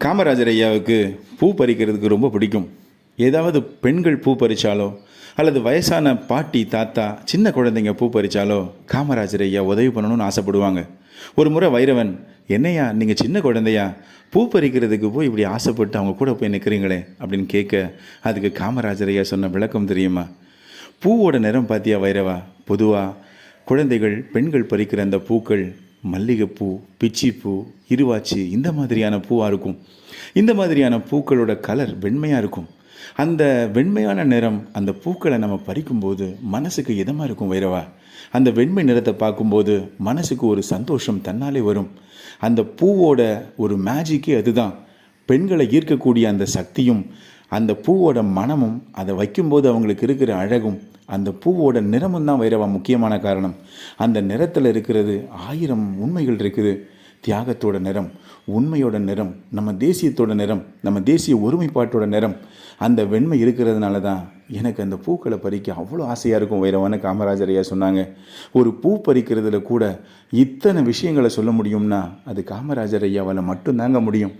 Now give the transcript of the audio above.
காமராஜர் ஐயாவுக்கு பூ பறிக்கிறதுக்கு ரொம்ப பிடிக்கும். ஏதாவது பெண்கள் பூ பறித்தாலோ அல்லது வயசான பாட்டி தாத்தா சின்ன குழந்தைங்க பூ பறித்தாலோ காமராஜர் ஐயா உதவி பண்ணணும்னு ஆசைப்படுவாங்க. ஒரு முறை வைரவன் என்னையா நீங்கள் சின்ன குழந்தையா? பூ பறிக்கிறதுக்கு போய் இப்படி ஆசைப்பட்டு அவங்க கூட போய் நிற்கிறீங்களே அப்படின்னு கேட்க அதுக்கு காமராஜர் ஐயா சொன்ன விளக்கம் தெரியுமா? பூவோட நிறம் பார்த்தியா வைரவா? பொதுவாக குழந்தைகள் பெண்கள் பறிக்கிற அந்த பூக்கள் மல்லிகைப்பூ பிச்சிப்பூ இருவாச்சி இந்த மாதிரியான பூவாக இருக்கும். இந்த மாதிரியான பூக்களோட கலர் வெண்மையாக இருக்கும். அந்த வெண்மையான நிறம் அந்த பூக்களை நம்ம பறிக்கும்போது மனசுக்கு இதமாக இருக்கும் வைரவா? அந்த வெண்மை நிறத்தை பார்க்கும்போது மனசுக்கு ஒரு சந்தோஷம் தன்னாலே வரும். அந்த பூவோட ஒரு மேஜிக்கே அதுதான். பெண்களை ஈர்க்கக்கூடிய அந்த சக்தியும் அந்த பூவோட மனமும் அதை வைக்கும்போது அவங்களுக்கு இருக்கிற அழகும் அந்த பூவோட நிறமும் தான் வைரவா முக்கியமான காரணம். அந்த நிறத்தில் இருக்கிறது ஆயிரம் உண்மைகள் இருக்குது. தியாகத்தோட நிறம் உண்மையோட நிறம் நம்ம தேசியத்தோட நிறம் நம்ம தேசிய ஒருமைப்பாட்டோட நிறம் அந்த வெண்மை இருக்கிறதுனால தான் எனக்கு அந்த பூக்களை பறிக்க அவ்வளோ ஆசையாக இருக்கும் வைரவான காமராஜர் ஐயா சொன்னாங்க. ஒரு பூ பறிக்கிறதுல கூட இத்தனை விஷயங்களை சொல்ல முடியும்னா அது காமராஜர் ஐயாவால் மட்டும்தாங்க முடியும்.